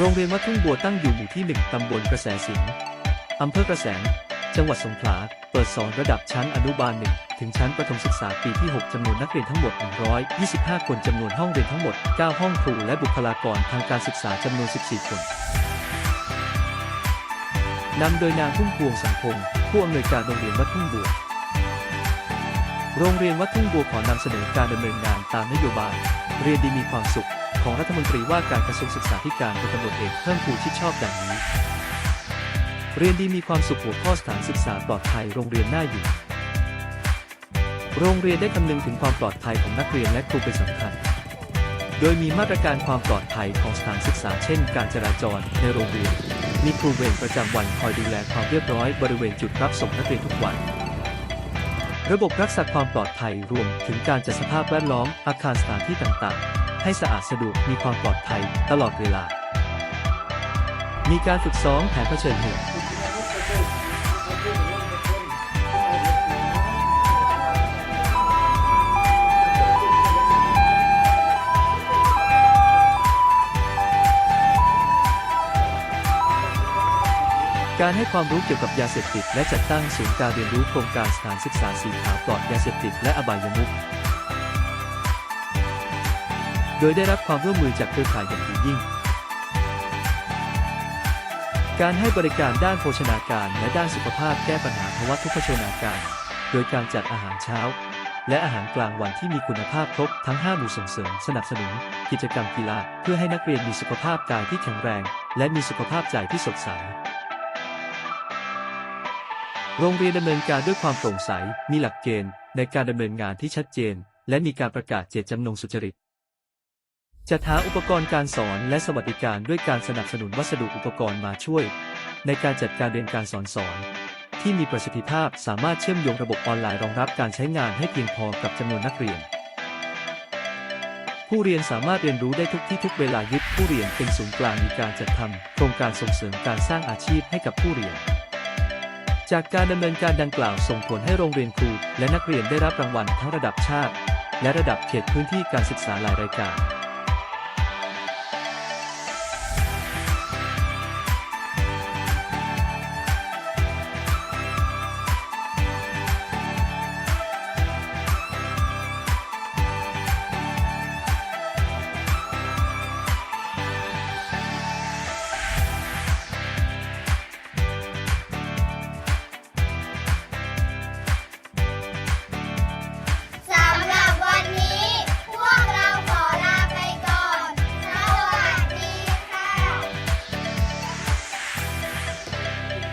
โรงเรียนวัดทุ่งบัวตั้งอยู่หมู่ที่ 1 ตำบลกระแสสิงห์อำเภอกระแสง จังหวัดสงขลา เปิดสอนระดับชั้นอนุบาล 1 ถึงชั้นประถมศึกษาปีที่ 6 จำนวนนักเรียนทั้งหมด 125 คน จำนวนห้องเรียนทั้งหมด 9 ห้องครูและบุคลากรทางการศึกษาจำนวน 14 คน นำโดยนางพุ่มพวงสังคม ผู้อำนวยการโรงเรียนวัดทุ่งบัว โรงเรียนวัดทุ่งบัวขอนำเสนอการดำเนินงานตามนโยบาย เรียนดีมีความสุข ของรัฐมนตรีว่าการกระทรวงศึกษาธิการพลตำรวจเอกเพิ่มพูชิดชอบดังนี้ เรียนดีมีความสุขหัวข้อสถานศึกษาปลอดภัยโรงเรียนน่าอยู่ โรงเรียนได้คำนึงถึงความปลอดภัยของนักเรียนและครูเป็นสำคัญ โดยมีมาตรการความปลอดภัยของสถานศึกษา เช่น การจราจรในโรงเรียน มีครูเวรประจำวันคอยดูแลความเรียบร้อยบริเวณจุดรับส่งนักเรียนทุกวันระบบรักษาความปลอดภัยรวมถึงการจัดสภาพแวดล้อมอาคารสถานที่ต่างๆ ให้สะอาดสะดวกมีความปลอดภัยตลอดเวลา มีการฝึกซ้อมแผนเผชิญเหตุการให้ความรู้เกี่ยวกับยาเสพติดและจัดตั้งศูนย์การเรียนรู้โครงการสถานศึกษาสีขาวปลอดยาเสพติดและอบายมุข โดยได้รับความร่วมมือจากเครือข่ายอย่างดียิ่ง การให้บริการด้านโภชนาการและด้านสุขภาพแก้ปัญหาภาวะทุพพชนาการ โดยการจัดอาหารเช้า และอาหารกลางวันที่มีคุณภาพครบทั้ง 5 หมู่ส่งเสริมสนับสนุน กิจกรรมกีฬาเพื่อให้นักเรียนมีสุขภาพกายที่แข็งแรง และมีสุขภาพใจที่สดใสโรงเรียนดำเนินการด้วยความโปร่งใส มีหลักเกณฑ์ในการดำเนินงานที่ชัดเจน และมีการประกาศเจตจำนงสุจริต จัดหาอุปกรณ์การสอนและสวัสดิการด้วยการสนับสนุนวัสดุอุปกรณ์มาช่วย ในการจัดการเรียนการสอนสอน ที่มีประสิทธิภาพสามารถเชื่อมโยงระบบออนไลน์รองรับการใช้งานให้เพียงพอกับจำนวนนักเรียน ผู้เรียนสามารถเรียนรู้ได้ทุกที่ทุกเวลายึดผู้เรียนเป็นศูนย์กลางมีการจัดทำโครงการส่งเสริมการสร้างอาชีพให้กับผู้เรียนจากการดำเนินการดังกล่าวส่งผลให้โรงเรียนครู และนักเรียนได้รับรางวัลทั้งระดับชาติ และระดับเขตพื้นที่การศึกษาหลายรายการ